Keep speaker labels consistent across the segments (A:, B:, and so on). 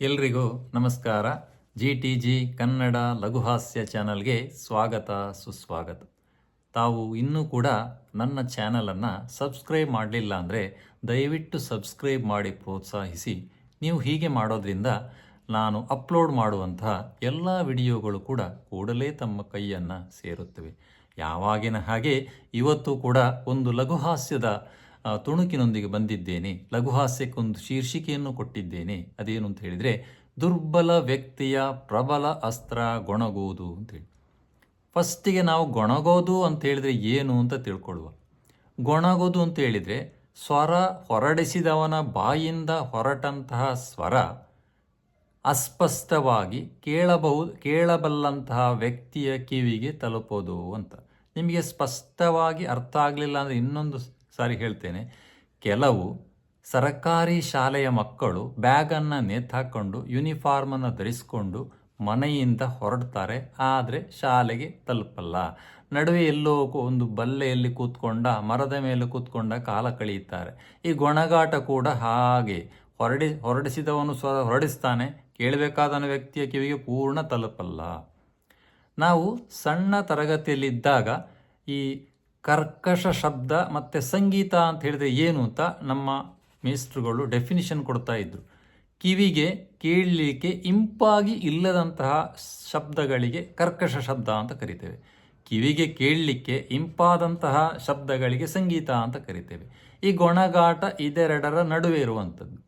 A: ಎಲ್ರಿಗೂ ನಮಸ್ಕಾರ. G T G Kannada ಲಘುಹಾಸ್ಯ ಚಾನಲ್ಗೆ ಸ್ವಾಗತ, ಸುಸ್ವಾಗತ. ತಾವು ಇನ್ನೂ ಕೂಡ ನನ್ನ ಚಾನಲನ್ನು ಸಬ್ಸ್ಕ್ರೈಬ್ ಮಾಡಲಿಲ್ಲ ಅಂದರೆ ದಯವಿಟ್ಟು ಸಬ್ಸ್ಕ್ರೈಬ್ ಮಾಡಿ ಪ್ರೋತ್ಸಾಹಿಸಿ. ನೀವು ಹೀಗೆ ಮಾಡೋದ್ರಿಂದ ನಾನು ಅಪ್ಲೋಡ್ ಮಾಡುವಂತಹ ಎಲ್ಲ ವಿಡಿಯೋಗಳು ಕೂಡ ಕೂಡಲೇ ತಮ್ಮ ಕೈಯನ್ನು ಸೇರುತ್ತವೆ. ಯಾವಾಗಿನ ಹಾಗೆ ಇವತ್ತು ಕೂಡ ಒಂದು ಲಘುಹಾಸ್ಯದ ತುಣುಕಿನೊಂದಿಗೆ ಬಂದಿದ್ದೇನೆ ಲಘುಹಾಸ್ಯಕ್ಕೊಂದು ಶೀರ್ಷಿಕೆಯನ್ನು ಕೊಟ್ಟಿದ್ದೇನೆ. ಅದೇನು ಅಂತ ಹೇಳಿದರೆ, ದುರ್ಬಲ ವ್ಯಕ್ತಿಯ ಪ್ರಬಲ ಅಸ್ತ್ರ ಗೊಣಗೋದು ಅಂತೇಳಿ ಫಸ್ಟಿಗೆ ನಾವು ಗೊಣಗೋದು ಅಂತ ಹೇಳಿದರೆ ಏನು ಅಂತ ತಿಳ್ಕೊಳ್ಳುವ. ಗೊಣಗೋದು ಅಂತ ಹೇಳಿದರೆ, ಸ್ವರ ಹೊರಡಿಸಿದವನ ಬಾಯಿಂದ ಹೊರಟಂತಹ ಸ್ವರ ಅಸ್ಪಷ್ಟವಾಗಿ ಕೇಳಬಹುದು, ಕೇಳಬಲ್ಲಂತಹ ವ್ಯಕ್ತಿಯ ಕಿವಿಗೆ ತಲುಪೋದು ಅಂತ. ನಿಮಗೆ ಸ್ಪಷ್ಟವಾಗಿ ಅರ್ಥ ಆಗಲಿಲ್ಲ ಅಂದರೆ ಇನ್ನೊಂದು ಸಾರಿ ಹೇಳ್ತೇನೆ. ಕೆಲವು ಸರಕಾರಿ ಶಾಲೆಯ ಮಕ್ಕಳು ಬ್ಯಾಗನ್ನು ನೇತಾಕೊಂಡು ಯೂನಿಫಾರ್ಮನ್ನು ಧರಿಸಿಕೊಂಡು ಮನೆಯಿಂದ ಹೊರಡ್ತಾರೆ. ಆದರೆ ಶಾಲೆಗೆ ತಲುಪಲ್ಲ. ನಡುವೆ ಎಲ್ಲೋ ಒಂದು ಬಲ್ಲೆಯಲ್ಲಿ ಕೂತ್ಕೊಂಡ, ಮರದ ಮೇಲೆ ಕೂತ್ಕೊಂಡ ಕಾಲ ಕಳೆಯುತ್ತಾರೆ. ಈ ಗೊಣಗಾಟ ಕೂಡ ಹಾಗೆ. ಹೊರಡಿ, ಹೊರಡಿಸಿದವನು ಸ್ವ, ಹೊರಡಿಸ್ತಾನೆ. ಕೇಳಬೇಕಾದನ ವ್ಯಕ್ತಿಯ ಕಿವಿಗೆ ಪೂರ್ಣ ತಲುಪಲ್ಲ. ನಾವು ಸಣ್ಣ ತರಗತಿಯಲ್ಲಿದ್ದಾಗ ಈ ಕರ್ಕಶ ಶಬ್ದ ಮತ್ತು ಸಂಗೀತ ಅಂತ ಹೇಳಿದ್ರೆ ಏನು ಅಂತ ನಮ್ಮ ಮೇಸ್ಟ್ರುಗಳು ಡೆಫಿನಿಷನ್ ಕೊಡ್ತಾ ಇದ್ದರು ಕಿವಿಗೆ ಕೇಳಲಿಕ್ಕೆ ಇಂಪಾಗಿ ಇಲ್ಲದಂತಹ ಶಬ್ದಗಳಿಗೆ ಕರ್ಕಶ ಶಬ್ದ ಅಂತ ಕರಿತೇವೆ. ಕಿವಿಗೆ ಕೇಳಲಿಕ್ಕೆ ಇಂಪಾದಂತಹ ಶಬ್ದಗಳಿಗೆ ಸಂಗೀತ ಅಂತ ಕರಿತೇವೆ. ಈ ಗೊಣಗಾಟ ಇದೆರಡರ ನಡುವೆ ಇರುವಂಥದ್ದು.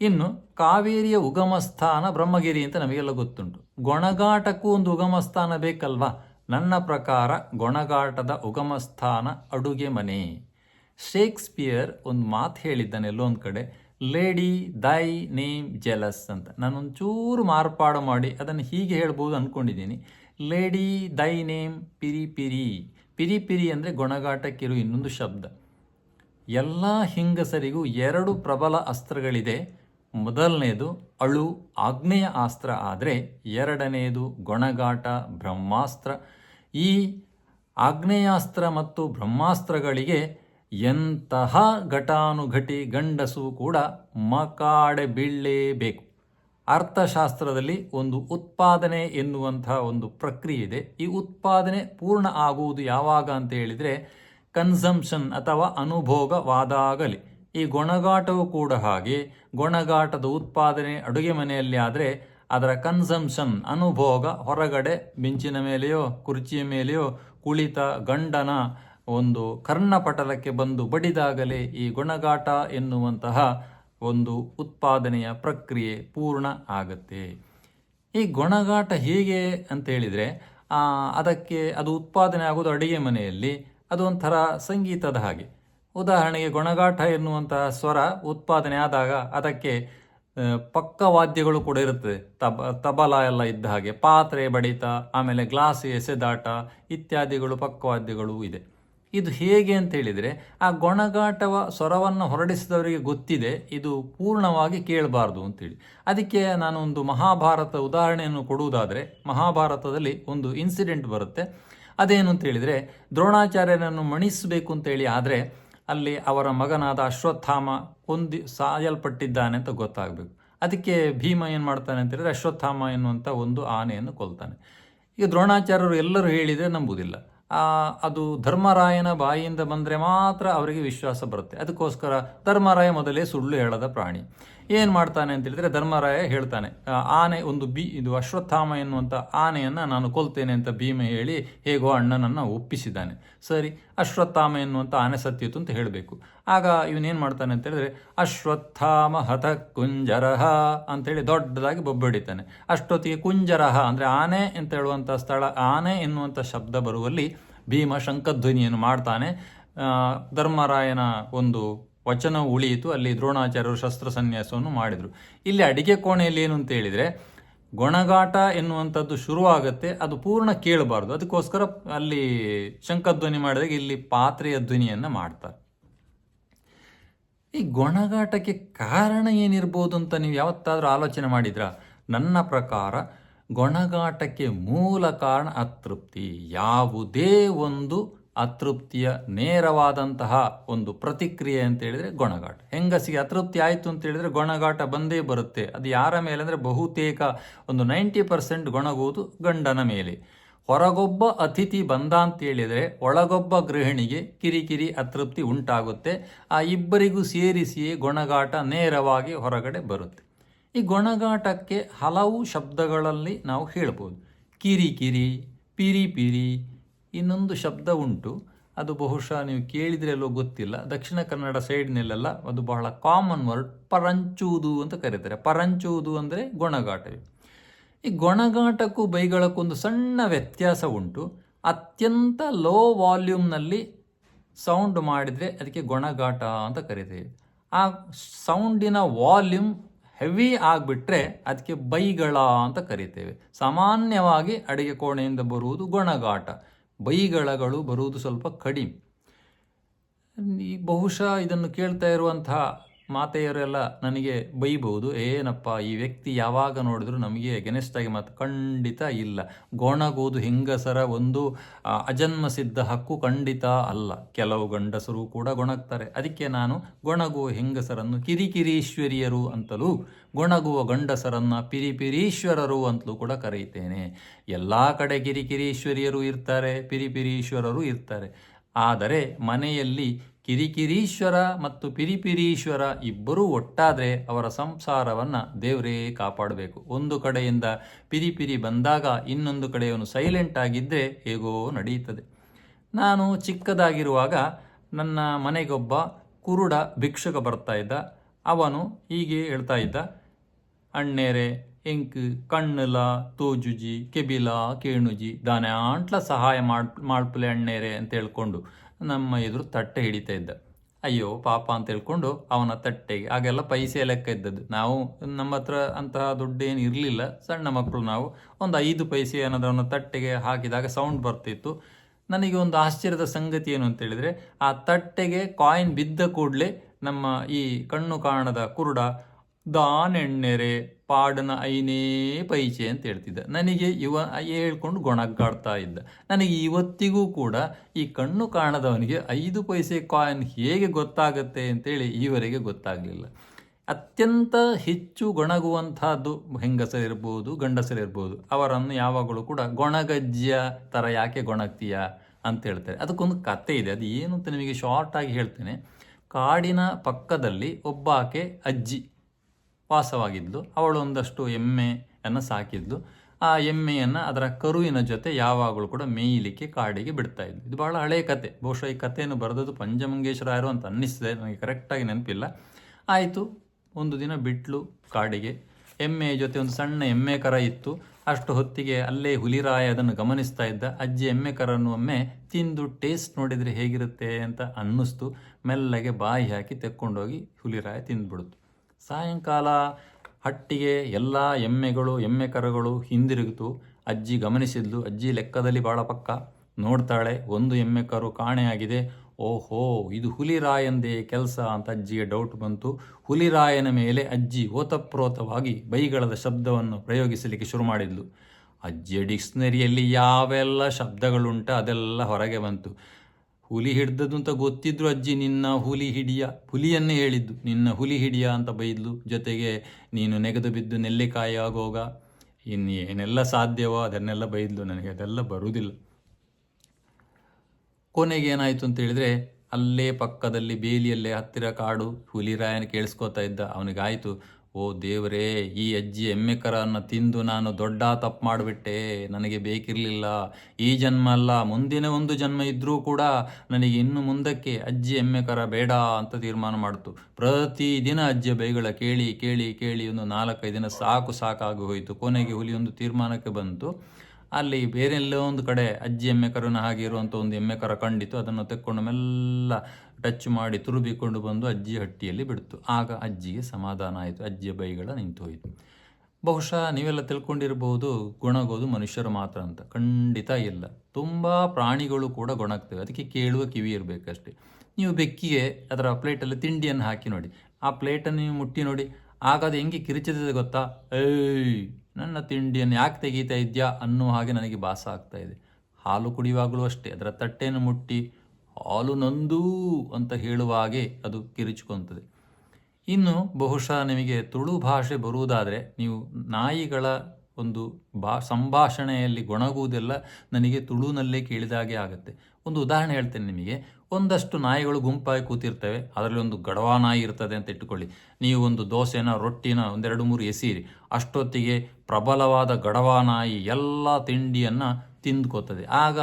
A: ಇನ್ನು ಕಾವೇರಿಯ ಉಗಮ ಸ್ಥಾನ ಬ್ರಹ್ಮಗಿರಿ ಅಂತ ನಮಗೆಲ್ಲ ಗೊತ್ತುಂಟು. ಗೊಣಗಾಟಕ್ಕೂ ಒಂದು ಉಗಮ ಸ್ಥಾನ ಬೇಕಲ್ವಾ? ನನ್ನ ಪ್ರಕಾರ ಗೊಣಗಾಟದ ಉಗಮಸ್ಥಾನ ಅಡುಗೆ ಮನೆ. ಶೇಕ್ಸ್ಪಿಯರ್ ಒಂದು ಮಾತು ಹೇಳಿದ್ದಾನೆ ಎಲ್ಲೊಂದು ಕಡೆ. ಲೇಡಿ, ದೈ, ನೇಮ್, ಜೆಲಸ್ ಅಂತ. ನಾನು ಒಂಚೂರು ಮಾರ್ಪಾಡು ಮಾಡಿ ಅದನ್ನು ಹೀಗೆ ಹೇಳ್ಬೋದು ಅಂದ್ಕೊಂಡಿದ್ದೀನಿ ಲೇಡಿ, ದೈ, ನೇಮ್, ಪಿರಿ ಪಿರಿ. ಪಿರಿ ಪಿರಿ ಅಂದರೆ ಗೊಣಗಾಟಕ್ಕಿರು ಇನ್ನೊಂದು ಶಬ್ದ. ಎಲ್ಲ ಹಿಂಗಸರಿಗೂ ಎರಡು ಪ್ರಬಲ ಅಸ್ತ್ರಗಳಿದೆ. ಮೊದಲನೇದು ಅಳು, ಆಗ್ನೇಯ ಅಸ್ತ್ರ. ಆದರೆ ಎರಡನೆಯದು ಗೊಣಗಾಟ, ಬ್ರಹ್ಮಾಸ್ತ್ರ. ಈ ಆಗ್ನೇಯಾಸ್ತ್ರ ಮತ್ತು ಬ್ರಹ್ಮಾಸ್ತ್ರಗಳಿಗೆ ಎಂತಹ ಘಟಾನುಘಟಿ ಗಂಡಸು ಕೂಡ ಮಕಾಡೆ ಬೀಳಲೇಬೇಕು. ಅರ್ಥಶಾಸ್ತ್ರದಲ್ಲಿ ಒಂದು ಉತ್ಪಾದನೆ ಎನ್ನುವಂತಹ ಒಂದು ಪ್ರಕ್ರಿಯೆ ಇದೆ. ಈ ಉತ್ಪಾದನೆ ಪೂರ್ಣ ಆಗುವುದು ಯಾವಾಗ ಅಂತ ಹೇಳಿದರೆ ಕನ್ಸಂಪ್ಷನ್ ಅಥವಾ ಅನುಭೋಗವಾದಾಗಲಿ. ಈ ಗೊಣಗಾಟವು ಕೂಡ ಹಾಗೆ. ಗೊಣಗಾಟದ ಉತ್ಪಾದನೆ ಅಡುಗೆ ಮನೆಯಲ್ಲಿ ಆದರೆ ಅದರ ಕನ್ಸಂಪ್ಷನ್, ಅನುಭೋಗ ಹೊರಗಡೆ, ಬೆಂಚಿನ ಮೇಲೆಯೋ, ಕುರ್ಚಿಯ ಮೇಲೆಯೋ ಕುಳಿತ ಗಂಡನ ಒಂದು ಕರ್ಣಪಟಲಕ್ಕೆ ಬಂದು ಬಡಿದಾಗಲೇ ಈ ಗುಣಗಾಟ ಎನ್ನುವಂತಹ ಒಂದು ಉತ್ಪಾದನೆಯ ಪ್ರಕ್ರಿಯೆ ಪೂರ್ಣ ಆಗುತ್ತೆ. ಈ ಗುಣಗಾಟ ಹೇಗೆ ಅಂತ ಹೇಳಿದರೆ ಅದಕ್ಕೆ ಅದು ಉತ್ಪಾದನೆ ಆಗೋದು ಅಡುಗೆ ಮನೆಯಲ್ಲಿ, ಅದು ಒಂಥರ ಸಂಗೀತದ ಹಾಗೆ. ಉದಾಹರಣೆಗೆ ಗೊಣಗಾಟ ಎನ್ನುವಂತಹ ಸ್ವರ ಉತ್ಪಾದನೆ ಆದಾಗ ಅದಕ್ಕೆ ಆ, ಪಕ್ಕವಾದ್ಯಗಳು ಕೂಡ ಇರುತ್ತದೆ ತಬ ತಬಲ ಎಲ್ಲ ಇದ್ದ ಹಾಗೆ. ಪಾತ್ರೆ ಬಡಿತ ಆಮೇಲೆ ಗ್ಲಾಸ್ ಎಸೆದಾಟ ಇತ್ಯಾದಿಗಳು ಪಕ್ಕವಾದ್ಯಗಳು ಇದೆ. ಇದು ಹೇಗೆ ಅಂತ ಹೇಳಿದರೆ ಆ ಗೊಣಗಾಟವ ಸ್ವರವನ್ನು ಹೊರಡಿಸಿದವರಿಗೆ ಗೊತ್ತಿದೆ ಇದು ಪೂರ್ಣವಾಗಿ ಕೇಳಬಾರ್ದು ಅಂತೇಳಿ. ಅದಕ್ಕೆ ನಾನು ಒಂದು ಮಹಾಭಾರತ ಉದಾಹರಣೆಯನ್ನು ಕೊಡುವುದಾದರೆ ಮಹಾಭಾರತದಲ್ಲಿ ಒಂದು ಇನ್ಸಿಡೆಂಟ್ ಬರುತ್ತೆ. ಅದೇನು ಅಂತ ಹೇಳಿದರೆ ದ್ರೋಣಾಚಾರ್ಯರನ್ನು ಮಣಿಸಬೇಕು ಅಂತೇಳಿ ಆದರೆ ಅಲ್ಲಿ ಅವರ ಮಗನಾದ ಅಶ್ವತ್ಥಾಮ ಕೊಂದಿ ಸಾಯಲ್ಪಟ್ಟಿದ್ದಾನೆ ಅಂತ ಗೊತ್ತಾಗಬೇಕು. ಅದಕ್ಕೆ ಭೀಮ ಏನು ಮಾಡ್ತಾನೆ ಅಂತ ಹೇಳಿದರೆ ಅಶ್ವತ್ಥಾಮ ಎನ್ನುವಂಥ ಒಂದು ಆನೆಯನ್ನು ಕೊಲ್ತಾನೆ. ಈಗ ದ್ರೋಣಾಚಾರ್ಯರು ಎಲ್ಲರೂ ಹೇಳಿದರೆ ನಂಬುವುದಿಲ್ಲ ಅದು ಧರ್ಮರಾಯನ ಬಾಯಿಯಿಂದ ಬಂದರೆ ಮಾತ್ರ ಅವರಿಗೆ ವಿಶ್ವಾಸ ಬರುತ್ತೆ. ಅದಕ್ಕೋಸ್ಕರ ಧರ್ಮರಾಯ ಮೊದಲೇ ಸುಳ್ಳು ಹೇಳದ ಪ್ರಾಣಿ. ಏನು ಮಾಡ್ತಾನೆ ಅಂತ ಹೇಳಿದರೆ ಧರ್ಮರಾಯ ಹೇಳ್ತಾನೆ ಆನೆ ಒಂದು ಬಿ, ಇದು ಅಶ್ವತ್ಥಾಮ ಎನ್ನುವಂಥ ಆನೆಯನ್ನು ನಾನು ಕೊಲ್ತೇನೆ ಅಂತ ಭೀಮ ಹೇಳಿ ಹೇಗೋ ಅಣ್ಣನನ್ನು ಒಪ್ಪಿಸಿದ್ದಾನೆ. ಸರಿ, ಅಶ್ವತ್ಥಾಮ ಎನ್ನುವಂಥ ಆನೆ ಸತ್ಯಿತು ಅಂತ ಹೇಳಬೇಕು. ಆಗ ಇವನೇನು ಮಾಡ್ತಾನೆ ಅಂತ ಹೇಳಿದ್ರೆ, ಅಶ್ವತ್ಥಾಮ ಹತ ಕುಂಜರಹ ಅಂತೇಳಿ ದೊಡ್ಡದಾಗಿ ಬೊಬ್ಬಡಿತಾನೆ. ಅಷ್ಟೊತ್ತಿಗೆ ಕುಂಜರಹ ಅಂದರೆ ಆನೆ ಅಂತ ಹೇಳುವಂಥ ಸ್ಥಳ, ಆನೆ ಎನ್ನುವಂಥ ಶಬ್ದ ಬರುವಲ್ಲಿ ಭೀಮ ಶಂಖಧ್ವನಿಯನ್ನು ಮಾಡ್ತಾನೆ. ಧರ್ಮರಾಯನ ಒಂದು ವಚನ ಉಳಿಯಿತು. ಅಲ್ಲಿ ದ್ರೋಣಾಚಾರ್ಯರು ಶಸ್ತ್ರ ಸನ್ಯಾಸವನ್ನು ಮಾಡಿದರು. ಇಲ್ಲಿ ಅಡಿಗೆ ಕೋಣೆಯಲ್ಲಿ ಏನು ಅಂತ ಹೇಳಿದರೆ ಗೊಣಗಾಟ ಎನ್ನುವಂಥದ್ದು ಶುರುವಾಗುತ್ತೆ, ಅದು ಪೂರ್ಣ ಕೇಳಬಾರ್ದು. ಅದಕ್ಕೋಸ್ಕರ ಅಲ್ಲಿ ಶಂಖಧ್ವನಿ ಮಾಡಿದಾಗ ಇಲ್ಲಿ ಪಾತ್ರೆಯ ಧ್ವನಿಯನ್ನು ಮಾಡ್ತಾರೆ. ಈ ಗೊಣಗಾಟಕ್ಕೆ ಕಾರಣ ಏನಿರ್ಬೋದು ಅಂತ ನೀವು ಯಾವತ್ತಾದರೂ ಆಲೋಚನೆ ಮಾಡಿದ್ರಾ? ನನ್ನ ಪ್ರಕಾರ ಗೊಣಗಾಟಕ್ಕೆ ಮೂಲ ಕಾರಣ ಅತೃಪ್ತಿ. ಯಾವುದೇ ಒಂದು ಅತೃಪ್ತಿಯ ನೇರವಾದಂತಹ ಒಂದು ಪ್ರತಿಕ್ರಿಯೆ ಅಂತ ಹೇಳಿದ್ರೆ ಗೊಣಗಾಟ. ಹೆಂಗಸಿಗೆ ಅತೃಪ್ತಿ ಆಯಿತು ಅಂತ ಹೇಳಿದ್ರೆ ಗೊಣಗಾಟ ಬಂದೇ ಬರುತ್ತೆ. ಅದು ಯಾರ ಮೇಲೆ ಅಂದರೆ ಬಹುತೇಕ ಒಂದು ನೈಂಟಿ ಪರ್ಸೆಂಟ್ ಗೊಣಗುವುದು ಗಂಡನ ಮೇಲೆ. ಹೊರಗೊಬ್ಬ ಅತಿಥಿ ಬಂದ ಅಂತ ಹೇಳಿದರೆ ಒಳಗೊಬ್ಬ ಗೃಹಿಣಿಗೆ ಕಿರಿಕಿರಿ ಅತೃಪ್ತಿ ಉಂಟಾಗುತ್ತೆ. ಆ ಇಬ್ಬರಿಗೂ ಸೇರಿಸಿಯೇ ಗೊಣಗಾಟ ನೇರವಾಗಿ ಹೊರಗಡೆ ಬರುತ್ತೆ. ಈ ಗೊಣಗಾಟಕ್ಕೆ ಹಲವು ಶಬ್ದಗಳಲ್ಲಿ ನಾವು ಹೇಳ್ಬೋದು. ಕಿರಿಕಿರಿ ಪಿರಿ ಪಿರಿ ಇನ್ನೊಂದು ಶಬ್ದ ಉಂಟು. ಅದು ಬಹುಶಃ ನೀವು ಕೇಳಿದ್ರೆ ಎಲ್ಲೋ ಗೊತ್ತಿಲ್ಲ. ದಕ್ಷಿಣ ಕನ್ನಡ ಸೈಡ್ನಲ್ಲೆಲ್ಲ ಅದು ಬಹಳ ಕಾಮನ್ ವರ್ಡ್ ಪರಂಚುವುದು ಅಂತ ಕರೀತಾರೆ. ಪರಂಚುವುದು ಅಂದರೆ ಗೊಣಗಾಟವೇ ಈ ಗೊಣಗಾಟಕ್ಕೂ ಬೈಗಳಕ್ಕೊಂದು ಸಣ್ಣ ವ್ಯತ್ಯಾಸ ಉಂಟು. ಅತ್ಯಂತ ಲೋ ವಾಲ್ಯೂಮ್ನಲ್ಲಿ ಸೌಂಡ್ ಮಾಡಿದರೆ ಅದಕ್ಕೆ ಗೊಣಗಾಟ ಅಂತ ಕರಿತೇವೆ. ಆ ಸೌಂಡಿನ ವಾಲ್ಯೂಮ್ ಹೆವಿ ಆಗಿಬಿಟ್ರೆ ಅದಕ್ಕೆ ಬೈಗಳ ಅಂತ ಕರಿತೇವೆ. ಸಾಮಾನ್ಯವಾಗಿ ಅಡಿಗೆ ಕೋಣೆಯಿಂದ ಬರುವುದು ಗೊಣಗಾಟ. ಬೈಗಳಗಳು ಬರುವುದು ಸ್ವಲ್ಪ ಕಡಿಮೆ. ಬಹುಶಃ ಇದನ್ನು ಕೇಳ್ತಾ ಇರುವಂತಹ ಮಾತೆಯರೆಲ್ಲ ನನಗೆ ಬೈಬಹುದು, ಏನಪ್ಪ, ಈ ವ್ಯಕ್ತಿ ಯಾವಾಗ ನೋಡಿದ್ರು ನಮಗೆ ಆಗಿ ಮಾತು ಖಂಡಿತ ಇಲ್ಲ. ಗೊಣಗೋದು ಹೆಂಗಸರ ಒಂದು ಅಜನ್ಮಸಿದ್ಧ ಹಕ್ಕು ಖಂಡಿತ ಅಲ್ಲ. ಕೆಲವು ಗಂಡಸರು ಕೂಡ ಗೊಣಗ್ತಾರೆ. ಅದಕ್ಕೆ ನಾನು ಗೊಣಗುವ ಹೆಂಗಸರನ್ನು ಕಿರಿಕಿರೀಶ್ವರಿಯರು ಅಂತಲೂ, ಗೊಣಗುವ ಗಂಡಸರನ್ನು ಪಿರಿಪಿರೀಶ್ವರರು ಅಂತಲೂ ಕೂಡ ಕರೀತೇನೆ. ಎಲ್ಲ ಕಡೆ ಕಿರಿಕಿರೀಶ್ವರಿಯರು ಇರ್ತಾರೆ, ಪಿರಿಪಿರೀಶ್ವರರು ಇರ್ತಾರೆ. ಆದರೆ ಮನೆಯಲ್ಲಿ ಕಿರಿಕಿರೀಶ್ವರ ಮತ್ತು ಪಿರಿಪಿರೀಶ್ವರ ಇಬ್ಬರೂ ಒಟ್ಟಾದರೆ ಅವರ ಸಂಸಾರವನ್ನು ದೇವರೇ ಕಾಪಾಡಬೇಕು. ಒಂದು ಕಡೆಯಿಂದ ಪಿರಿಪಿರಿ ಬಂದಾಗ ಇನ್ನೊಂದು ಕಡೆಯವನು ಸೈಲೆಂಟ್ ಆಗಿದ್ದರೆ ಹೇಗೋ ನಡೆಯುತ್ತದೆ. ನಾನು ಚಿಕ್ಕದಾಗಿರುವಾಗ ನನ್ನ ಮನೆಗೊಬ್ಬ ಕುರುಡ ಭಿಕ್ಷುಕ ಬರ್ತಾ ಇದ್ದ. ಅವನು ಹೀಗೆ ಹೇಳ್ತಾ ಇದ್ದ. ಅಣ್ಣೇರೆ ಎಂಕ್ ಕಣ್ಣುಲ, ತೋಜುಜಿ, ಕೆಬಿಲ, ಕೇಣುಜಿ, ದಾನೆ ಆಂಟ್ಲ ಸಹಾಯ ಮಾಡ್, ಮಾಡ್ಪಲೆ ಅಣ್ಣೇರೆ ಅಂತ ಹೇಳ್ಕೊಂಡು ನಮ್ಮ ಎದುರು ತಟ್ಟೆ ಹಿಡಿತಾ ಇದ್ದ. ಅಯ್ಯೋ, ಪಾಪ ಅಂತ ಹೇಳ್ಕೊಂಡು ಅವನ ತಟ್ಟೆಗೆ, ಹಾಗೆಲ್ಲ ಪೈಸೆ ಲೆಕ್ಕ ಇದ್ದದ್ದು. ನಾವು ನಮ್ಮ ಹತ್ರ ಅಂತಹ ದುಡ್ಡೇನು ಇರಲಿಲ್ಲ. ಸಣ್ಣ ಮಕ್ಕಳು ನಾವು. ಒಂದು ಐದು ಪೈಸೆ ಅನ್ನೋದನ್ನು ತಟ್ಟೆಗೆ ಹಾಕಿದಾಗ ಸೌಂಡ್ ಬರ್ತಿತ್ತು. ನನಗೆ ಒಂದು ಆಶ್ಚರ್ಯದ ಸಂಗತಿ ಏನು ಅಂತ ಹೇಳಿದರೆ, ಆ ತಟ್ಟೆಗೆ ಕಾಯಿನ್ ಬಿದ್ದ ಕೂಡಲೇ ನಮ್ಮ ಈ ಕಣ್ಣು ಕಾಣದ ಕುರುಡ, ದಾನೆಣ್ಣೆರೆ ಪಾಡನ ಐನೇ ಪೈಚೆ ಅಂತ ಹೇಳ್ತಿದ್ದ. ನನಗೆ ಇವ ಹೇಳ್ಕೊಂಡು ಗೊಣಗಾಡ್ತಾ ಇದ್ದ. ನನಗೆ ಇವತ್ತಿಗೂ ಕೂಡ ಈ ಕಣ್ಣು ಕಾಣದವನಿಗೆ ಐದು ಪೈಸೆ ಕಾಯಿನ್ ಹೇಗೆ ಗೊತ್ತಾಗುತ್ತೆ ಅಂತೇಳಿ ಈವರೆಗೆ ಗೊತ್ತಾಗಲಿಲ್ಲ. ಅತ್ಯಂತ ಹೆಚ್ಚು ಗೊಣಗುವಂಥದ್ದು ಹೆಂಗಸರಿರ್ಬೋದು, ಗಂಡಸರಿರ್ಬೋದು, ಅವರನ್ನು ಯಾವಾಗಲೂ ಕೂಡ ಗೊಣಗಜ್ಜಿಯ ಥರ ಯಾಕೆ ಗೊಣಗ್ತೀಯ ಅಂತ ಹೇಳ್ತಾರೆ. ಅದಕ್ಕೊಂದು ಕತೆ ಇದೆ. ಅದು ಏನು ಅಂತ ನಿಮಗೆ ಶಾರ್ಟ್ ಆಗಿ ಹೇಳ್ತೇನೆ. ಕಾಡಿನ ಪಕ್ಕದಲ್ಲಿ ಒಬ್ಬ ಆಕೆ ಅಜ್ಜಿ. ವಾಸವಾಗಿದ್ಲು ಅವಳು ಒಂದಷ್ಟು ಎಮ್ಮೆಯನ್ನು ಸಾಕಿದ್ಲು. ಆ ಎಮ್ಮೆಯನ್ನು ಅದರ ಕರುವಿನ ಜೊತೆ ಯಾವಾಗಲೂ ಕೂಡ ಮೇಯ್ಲಿಕ್ಕೆ ಕಾಡಿಗೆ ಬಿಡ್ತಾ ಇದ್ಲು. ಇದು ಬಹಳ ಹಳೆಯ ಕತೆ. ಬಹುಶಃ ಈ ಕಥೆಯನ್ನು ಬರೆದದ್ದು ಪಂಚಮಂಗೇಶ್ವರಾಯರು ಅಂತ ಅನ್ನಿಸಿದೆ ನನಗೆ ಕರೆಕ್ಟಾಗಿ ನೆನಪಿಲ್ಲ. ಆಯಿತು, ಒಂದು ದಿನ ಬಿಟ್ಲು ಕಾಡಿಗೆ. ಎಮ್ಮೆಯ ಜೊತೆ ಒಂದು ಸಣ್ಣ ಎಮ್ಮೆ ಕರ ಇತ್ತು. ಅಷ್ಟು ಹೊತ್ತಿಗೆ ಅಲ್ಲೇ ಹುಲಿರಾಯ ಅದನ್ನು ಗಮನಿಸ್ತಾ ಇದ್ದ. ಅಜ್ಜಿ ಎಮ್ಮೆ ಕರನ್ನು ಒಮ್ಮೆ ತಿಂದು ಟೇಸ್ಟ್ ನೋಡಿದರೆ ಹೇಗಿರುತ್ತೆ ಅಂತ ಅನ್ನಿಸ್ತು. ಮೆಲ್ಲಗೆ ಬಾಯಿ ಹಾಕಿ ತೆಕ್ಕೊಂಡೋಗಿ ಹುಲಿರಾಯ ತಿಂದ್ಬಿಡ್ತು. ಸಾಯಂಕಾಲ ಹಟ್ಟಿಗೆ ಎಲ್ಲ ಎಮ್ಮೆಗಳು, ಎಮ್ಮೆ ಕರುಗಳು ಹಿಂದಿರುಗಿತು. ಅಜ್ಜಿ ಗಮನಿಸಿದ್ಲು, ಅಜ್ಜಿ, ಲೆಕ್ಕದಲ್ಲಿ ಬಹಳ ಪಕ್ಕ. ನೋಡ್ತಾಳೆ, ಒಂದು ಎಮ್ಮೆ ಕರು ಕಾಣೆಯಾಗಿದೆ. ಓಹೋ, ಇದು ಹುಲಿರಾಯಂದೇ ಕೆಲಸ ಅಂತ ಅಜ್ಜಿಗೆ ಡೌಟ್ ಬಂತು. ಹುಲಿರಾಯನ ಮೇಲೆ ಅಜ್ಜಿ ಓತಪ್ರೋತವಾಗಿ ಬೈಗಳದ ಶಬ್ದವನ್ನು ಪ್ರಯೋಗಿಸಲಿಕ್ಕೆ ಶುರು ಮಾಡಿದ್ಲು. ಅಜ್ಜಿಯ ಡಿಕ್ಷ್ನರಿಯಲ್ಲಿ ಯಾವೆಲ್ಲ ಶಬ್ದಗಳುಂಟ ಅದೆಲ್ಲ ಹೊರಗೆ ಬಂತು. ಹುಲಿ ಹಿಡ್ದದ್ದು ಅಂತ ಗೊತ್ತಿದ್ರು ಅಜ್ಜಿ, ನಿನ್ನ ಹುಲಿ ಹಿಡಿಯ. ಹುಲಿಯನ್ನೇ ಹೇಳಿದ್ದು, ನಿನ್ನ ಹುಲಿ ಹಿಡಿಯ ಅಂತ ಬೈದ್ಲು. ಜೊತೆಗೆ ನೀನು ನೆಗೆದು ಬಿದ್ದು ನೆಲ್ಲಿಕಾಯಿ ಆಗೋಗ ಇನ್ನು ಏನೆಲ್ಲ ಸಾಧ್ಯವೋ ಅದನ್ನೆಲ್ಲ ಬೈದ್ಲು ನನಗೆ, ಅದೆಲ್ಲ ಬರುವುದಿಲ್ಲ. ಕೊನೆಗೆ ಏನಾಯಿತು ಅಂತ ಹೇಳಿದ್ರೆ, ಅಲ್ಲೇ ಪಕ್ಕದಲ್ಲಿ ಬೇಲಿಯಲ್ಲೇ ಹತ್ತಿರ ಕಾಡು ಹುಲಿರಾಯನ ಕೇಳಿಸ್ಕೋತಾ ಇದ್ದ. ಅವನಿಗಾಯಿತು ಓ ದೇವರೇ, ಈ ಅಜ್ಜಿ ಎಮ್ಮೆಕರನ್ನು ತಿಂದು ನಾನು ದೊಡ್ಡ ತಪ್ಪು ಮಾಡಿಬಿಟ್ಟೆ. ನನಗೆ ಬೇಕಿರಲಿಲ್ಲ. ಈ ಜನ್ಮ ಅಲ್ಲ, ಮುಂದಿನ ಒಂದು ಜನ್ಮ ಇದ್ದರೂ ಕೂಡ ನನಗೆ ಇನ್ನು ಮುಂದಕ್ಕೆ ಅಜ್ಜಿ ಎಮ್ಮೆಕರ ಬೇಡ ಅಂತ ತೀರ್ಮಾನ ಮಾಡಿತು. ಪ್ರತಿದಿನ ಅಜ್ಜಿಯ ಬೈಗಳ ಕೇಳಿ ಕೇಳಿ ಕೇಳಿ ಒಂದು ನಾಲ್ಕೈದು ದಿನ ಸಾಕು ಸಾಕಾಗಿ ಹೋಯಿತು. ಕೊನೆಗೆ ಹುಲಿಯೊಂದು ತೀರ್ಮಾನಕ್ಕೆ ಬಂತು. ಅಲ್ಲಿ ಬೇರೆ ಎಲ್ಲೋ ಒಂದು ಕಡೆ ಅಜ್ಜಿ, ಎಮ್ಮೆ ಕರುನ ಹಾಗೆ ಇರುವಂಥ ಒಂದು ಎಮ್ಮೆ ಕರ ಕಂಡಿತು ಅದನ್ನು ತೆಕ್ಕೊಂಡು ಮೆಲ್ಲ ಟಚ್ ಮಾಡಿ ತುರುಬಿಕೊಂಡು ಬಂದು ಅಜ್ಜಿ ಹಟ್ಟಿಯಲ್ಲಿ ಬಿಡ್ತು. ಆಗ ಅಜ್ಜಿಗೆ ಸಮಾಧಾನ ಆಯಿತು. ಅಜ್ಜಿಯ ಬೈಗಳ ನಿಂತು ಹೋಯಿತು. ಬಹುಶಃ ನೀವೆಲ್ಲ ತಿಳ್ಕೊಂಡಿರಬಹುದು ಗುಣಗೋದು ಮನುಷ್ಯರು ಮಾತ್ರ ಅಂತ. ಖಂಡಿತ ಇಲ್ಲ. ತುಂಬ ಪ್ರಾಣಿಗಳು ಕೂಡ ಗೊಣಗ್ತವೆ. ಅದಕ್ಕೆ ಕೇಳುವ ಕಿವಿ ಇರಬೇಕಷ್ಟೇ. ನೀವು ಬೆಕ್ಕಿಗೆ ಅದರ ಪ್ಲೇಟಲ್ಲಿ ತಿಂಡಿಯನ್ನು ಹಾಕಿ ನೋಡಿ. ಆ ಪ್ಲೇಟನ್ನು ನೀವು ಮುಟ್ಟಿ ನೋಡಿ. ಆಗ ಅದು ಹೆಂಗೆ ಕಿರಿಚಿದೆ ಗೊತ್ತಾ? ಏಯ್, ನನ್ನ ತಿಂಡಿಯನ್ನು ಯಾಕೆ ತೆಗೀತಾ ಇದೆಯಾ ಅನ್ನೋ ಹಾಗೆ ನನಗೆ ಭಾಸ ಆಗ್ತಾ ಇದೆ. ಹಾಲು ಕುಡಿಯುವಾಗಲೂ ಅಷ್ಟೇ, ಅದರ ತಟ್ಟೆಯನ್ನು ಮುಟ್ಟಿ ಹಾಲು ನೊಂದು ಅಂತ ಹೇಳುವ ಹಾಗೆ ಅದು ಕಿರಿಚಿಕೊಂತದೆ. ಇನ್ನು ಬಹುಶಃ ನಿಮಗೆ ತುಳು ಭಾಷೆ ಬರುವುದಾದರೆ ನೀವು ನಾಯಿಗಳ ಒಂದು ಬಾ, ಸಂಭಾಷಣೆಯಲ್ಲಿ ಗೊಣಗುವುದೆಲ್ಲ ನನಗೆ ತುಳುನಲ್ಲೇ ಕೇಳಿದಾಗೆ ಆಗುತ್ತೆ. ಒಂದು ಉದಾಹರಣೆ ಹೇಳ್ತೇನೆ ನಿಮಗೆ. ಒಂದಷ್ಟು ನಾಯಿಗಳು ಗುಂಪಾಗಿ ಕೂತಿರ್ತವೆ. ಅದರಲ್ಲಿ ಒಂದು ಗಡವ ನಾಯಿ ಇರ್ತದೆ ಅಂತ ಇಟ್ಟುಕೊಳ್ಳಿ. ನೀವು ಒಂದು ದೋಸೆನ, ರೊಟ್ಟಿನ, ಒಂದೆರಡು ಮೂರು ಎಸೀರಿ. ಅಷ್ಟೊತ್ತಿಗೆ ಪ್ರಬಲವಾದ ಗಡವ ನಾಯಿ ಎಲ್ಲ ತಿಂಡಿಯನ್ನು ತಿಂದ್ಕೋತದೆ. ಆಗ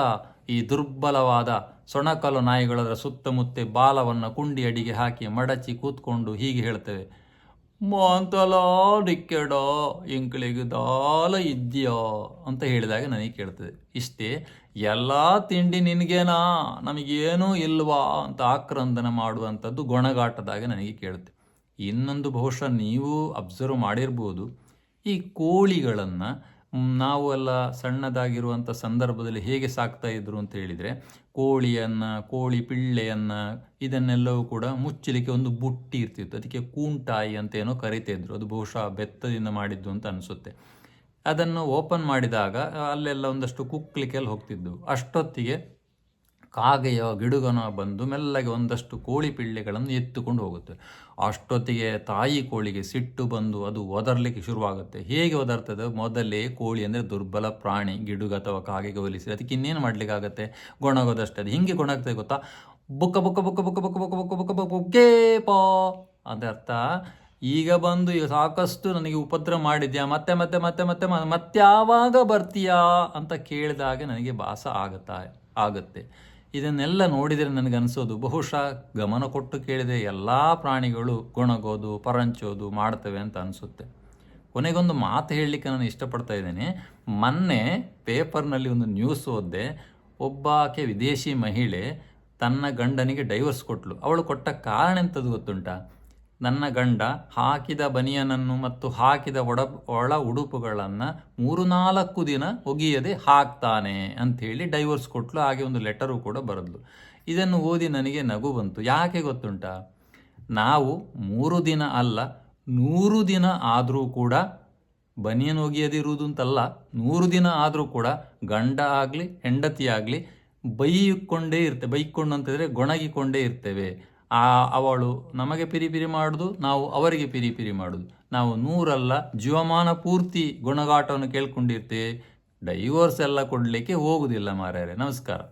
A: ಈ ದುರ್ಬಲವಾದ ಸೊಣಕಲು ನಾಯಿಗಳದರ ಸುತ್ತಮುತ್ತ ಬಾಲವನ್ನು ಕುಂಡಿ ಅಡಿಗೆ ಹಾಕಿ ಮಡಚಿ ಕೂತ್ಕೊಂಡು ಹೀಗೆ ಹೇಳ್ತವೆ. ಮಾಂತಲ ಡಿಕ್ಕೆಡ ದಾಲ ಇದೆಯೋ? ಅಂತ ಹೇಳಿದಾಗ ನನಗೆ ಕೇಳ್ತದೆ. ಇಷ್ಟೇ, ಎಲ್ಲ ತಿಂಡಿ ನಿನಗೇನಾ? ನಮಗೇನೂ ಇಲ್ವಾ? ಅಂತ ಆಕ್ರಂದನ ಮಾಡುವಂಥದ್ದು ಗೊಣಗಾಟದಾಗ ನನಗೆ ಕೇಳುತ್ತೆ ಇನ್ನೊಂದು ಬಹುಶಃ ನೀವು ಅಬ್ಸರ್ವ್ ಮಾಡಿರ್ಬೋದು. ಈ ಕೋಳಿಗಳನ್ನು ನಾವು ಎಲ್ಲ ಸಣ್ಣದಾಗಿರುವಂಥ ಸಂದರ್ಭದಲ್ಲಿ ಹೇಗೆ ಸಾಕ್ತಾ ಇದ್ರು ಅಂತ ಹೇಳಿದರೆ, ಕೋಳಿಯನ್ನು, ಕೋಳಿ ಪಿಳ್ಳೆಯನ್ನು ಇದನ್ನೆಲ್ಲವೂ ಕೂಡ ಮುಚ್ಚಲಿಕ್ಕೆ ಒಂದು ಬುಟ್ಟಿ ಇರ್ತಿತ್ತು. ಅದಕ್ಕೆ ಕೂಂಟಾಯಿ ಅಂತ ಏನೋ ಕರಿತಾ ಇದ್ರು. ಅದು ಬಹುಶಃ ಬೆತ್ತದಿಂದ ಮಾಡಿದ್ದು ಅಂತ ಅನಿಸುತ್ತೆ. ಅದನ್ನು ಓಪನ್ ಮಾಡಿದಾಗ ಅಲ್ಲೆಲ್ಲ ಒಂದಷ್ಟು ಕುಕ್ಲಿಕ್ಕೆಲ್ಲ ಹೋಗ್ತಿದ್ದವು ಅಷ್ಟೊತ್ತಿಗೆ ಕಾಗೆಯ ಗಿಡುಗನ ಬಂದು ಮೆಲ್ಲಗೆ ಒಂದಷ್ಟು ಕೋಳಿ ಪಿಳ್ಳೆಗಳನ್ನು ಎತ್ತುಕೊಂಡು ಹೋಗುತ್ತೆ. ಅಷ್ಟೊತ್ತಿಗೆ ತಾಯಿ ಕೋಳಿಗೆ ಸಿಟ್ಟು ಬಂದು ಅದು ಒದರ್ಲಿಕ್ಕೆ ಶುರುವಾಗುತ್ತೆ. ಹೇಗೆ ಒದರ್ತದೆ? ಮೊದಲೇ ಕೋಳಿ ಅಂದರೆ ದುರ್ಬಲ ಪ್ರಾಣಿ, ಗಿಡುಗ ಅಥವಾ ಕಾಗೆಗೆ ಹೋಲಿಸಿ ಅದಕ್ಕೆ ಇನ್ನೇನು ಮಾಡಲಿಕ್ಕಾಗತ್ತೆ? ಗೊಣಗೋದಷ್ಟೇ. ಅದು ಹಿಂಗೆ ಗೊಣಗ್ತದೆ ಗೊತ್ತಾ? ಬುಕ್ಕ ಬುಕ್ಕ ಬುಕ್ಕ ಬುಕ್ಕ ಬುಕ್ಕ ಬುಕ್ಕ ಬುಕ್ಕ ಬುಕ್ಕ ಬುಕ್ಕ ಬುಕ್ಕೇಪಾ ಅದರ್ಥ ಈಗ ಬಂದು ಈಗ ಸಾಕಷ್ಟು ನನಗೆ ಉಪದ್ರ ಮಾಡಿದ್ಯಾ? ಮತ್ತೆ ಮತ್ತೆ ಮತ್ತೆ ಮತ್ತೆ ಮತ್ತೆ ಯಾವಾಗ ಬರ್ತೀಯಾ? ಅಂತ ಕೇಳಿದಾಗ ನನಗೆ ಭಾಸ ಆಗುತ್ತಾ, ಆಗುತ್ತೆ. ಇದನ್ನೆಲ್ಲ ನೋಡಿದರೆ ನನಗೆ ಅನಿಸೋದು ಬಹುಶಃ ಗಮನ ಕೊಟ್ಟು ಕೇಳಿದರೆ ಎಲ್ಲ ಪ್ರಾಣಿಗಳು ಗೊಣಗೋದು, ಪರಂಚೋದು ಮಾಡ್ತವೆ ಅಂತ ಅನಿಸುತ್ತೆ. ಕೊನೆಗೊಂದು ಮಾತು ಹೇಳಲಿಕ್ಕೆ ನಾನು ಇಷ್ಟಪಡ್ತಾ ಇದ್ದೇನೆ. ಮೊನ್ನೆ ಪೇಪರ್ನಲ್ಲಿ ಒಂದು ನ್ಯೂಸ್ ಓದ್ದೆ, ಒಬ್ಬಾಕೆ ವಿದೇಶಿ ಮಹಿಳೆ ತನ್ನ ಗಂಡನಿಗೆ ಡೈವರ್ಸ್ ಕೊಟ್ಲು. ಅವಳು ಕೊಟ್ಟ ಕಾರಣ ಎಂಥದ್ದು ಗೊತ್ತುಂಟಾ? ನನ್ನ ಗಂಡ ಹಾಕಿದ ಬನಿಯನನ್ನು ಮತ್ತು ಹಾಕಿದ ಒಡ ಒಳ ಉಡುಪುಗಳನ್ನು ಮೂರು ನಾಲ್ಕು ದಿನ ಒಗೆಯದೆ ಹಾಕ್ತಾನೆ ಅಂಥೇಳಿ ಡೈವರ್ಸ್ ಕೊಟ್ಲು. ಹಾಗೆ ಒಂದು ಲೆಟರು ಕೂಡ ಬರೆದ್ಲು. ಇದನ್ನು ಓದಿ ನನಗೆ ನಗು ಬಂತು. ಯಾಕೆ ಗೊತ್ತುಂಟ? ನಾವು ಮೂರು ದಿನ ಅಲ್ಲ, ನೂರು ದಿನ ಆದರೂ ಕೂಡ ಬನಿಯನ್ ಒಗೆಯದಿರುವುದು ಅಂತಲ್ಲ ನೂರು ದಿನ ಆದರೂ ಕೂಡ ಗಂಡ ಆಗಲಿ, ಹೆಂಡತಿ ಆಗಲಿ ಬೈಕೊಂಡೇ ಇರ್ತೇವೆ ಬೈಕೊಂಡು ಅಂತಂದರೆ ಗೊಣಗಿಕೊಂಡೇ ಇರ್ತೇವೆ. ಆ ಅವಳು ನಮಗೆ ಪಿರಿ ಪಿರಿ ಮಾಡೋದು, ನಾವು ಅವರಿಗೆ ಪಿರಿ ಪಿರಿ ಮಾಡೋದು. ನಾವು ನೂರಲ್ಲ ಜೀವಮಾನ ಪೂರ್ತಿ ಗುಣಗಾಟವನ್ನು ಕೇಳ್ಕೊಂಡಿರ್ತೇವೆ. ಡೈವೋರ್ಸ್ ಎಲ್ಲ ಕೊಡಲಿಕ್ಕೆ ಹೋಗುದಿಲ್ಲ ಮಾರ್ಯಾರೆ ನಮಸ್ಕಾರ.